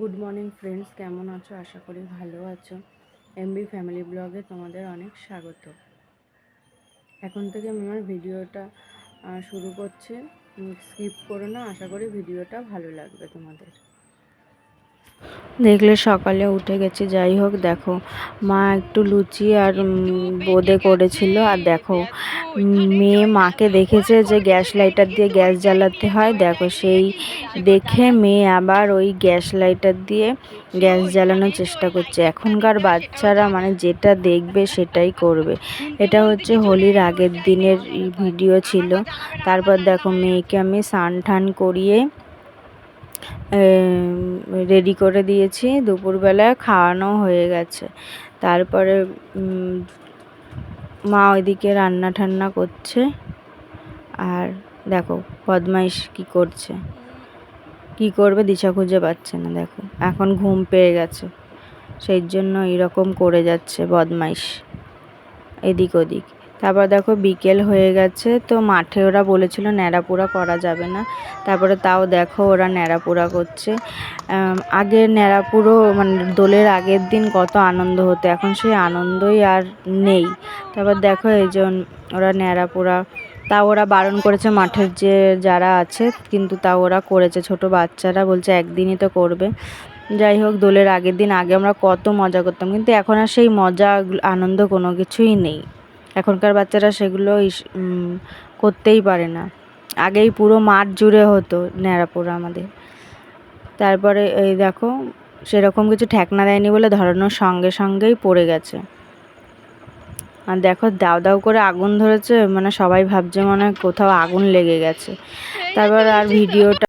Good morning friends কেমন আছো? আশা করি ভালো আছো। এমবি ফ্যামিলি ব্লগে তোমাদের অনেক স্বাগত। এখন থেকে আমি আমার ভিডিওটা শুরু করছি। স্কিপ করো না। আশা করি ভিডিওটা ভালো লাগবে তোমাদের। দেখলে সকালে উঠে গেছি। যাই হোক, দেখো, মা একটু লুচি আর বোঁদে করেছিল। আর দেখো মেয়ে মাকে দেখেছে যে গ্যাস লাইটার দিয়ে গ্যাস জ্বালাতে হয়। দেখো, সেই দেখে মেয়ে আবার ওই গ্যাস লাইটার দিয়ে গ্যাস জ্বালানোর চেষ্টা করছে। এখনকার বাচ্চারা মানে যেটা দেখবে সেটাই করবে। এটা হচ্ছে হোলির আগের দিনের ভিডিও ছিল। তারপর দেখো, মেয়েকে আমি স্নান টান করিয়ে রেডি করে দিয়েছি। দুপুরবেলায় খাওয়ানো হয়ে গেছে। তারপরে মা ওইদিকে রান্না ঠান্না করছে। আর দেখো, বদমাইশ কি করছে। কি করবে দিশা খুঁজে পাচ্ছে না, দেখো। এখন ঘুম পেয়ে গেছে। সেই জন্য এরকম করে যাচ্ছে বদমাইশ। এদিক ওদিক। তারপর দেখো বিকেল হয়ে গেছে তো মাঠে ওরা বলেছিল ন্যাড়াপোড়া করা যাবে না। তারপরে তাও দেখো ওরা ন্যাড়াপোড়া করছে। আম, আগে ন্যাড়াপুরো মানে দোলের আগের দিন কত আনন্দ হতো এখন সেই আনন্দই আর নেই। তারপর দেখো এই যে ওরা ন্যাড়াপোড়া তা ওরা বারণ করেছে মাঠের যে যারা আছে কিন্তু তা ওরা করেছে। ছোট বাচ্চারা বলছে একদিনই তো করবে। যাই হোক দোলের আগের দিন আগে আমরা কত মজা করতাম কিন্তু এখন আর সেই মজা আনন্দ কোনো কিছুই নেই। এখনকার বাচ্চারা সেগুলো করতেই পারে না। আগেই পুরো মাঠ জুড়ে হতো ন্যাড়াপোড়া আমাদের। তারপরে এই দেখো সেরকম কিছু ঠেকনা দেয়নি বলে ধরানোর সঙ্গে সঙ্গেই পড়ে গেছে। আর দেখো দাও দাও করে আগুন ধরেছে মানে সবাই ভাবছে মনে হয় কোথাও আগুন লেগে গেছে। তারপর আর ভিডিওটা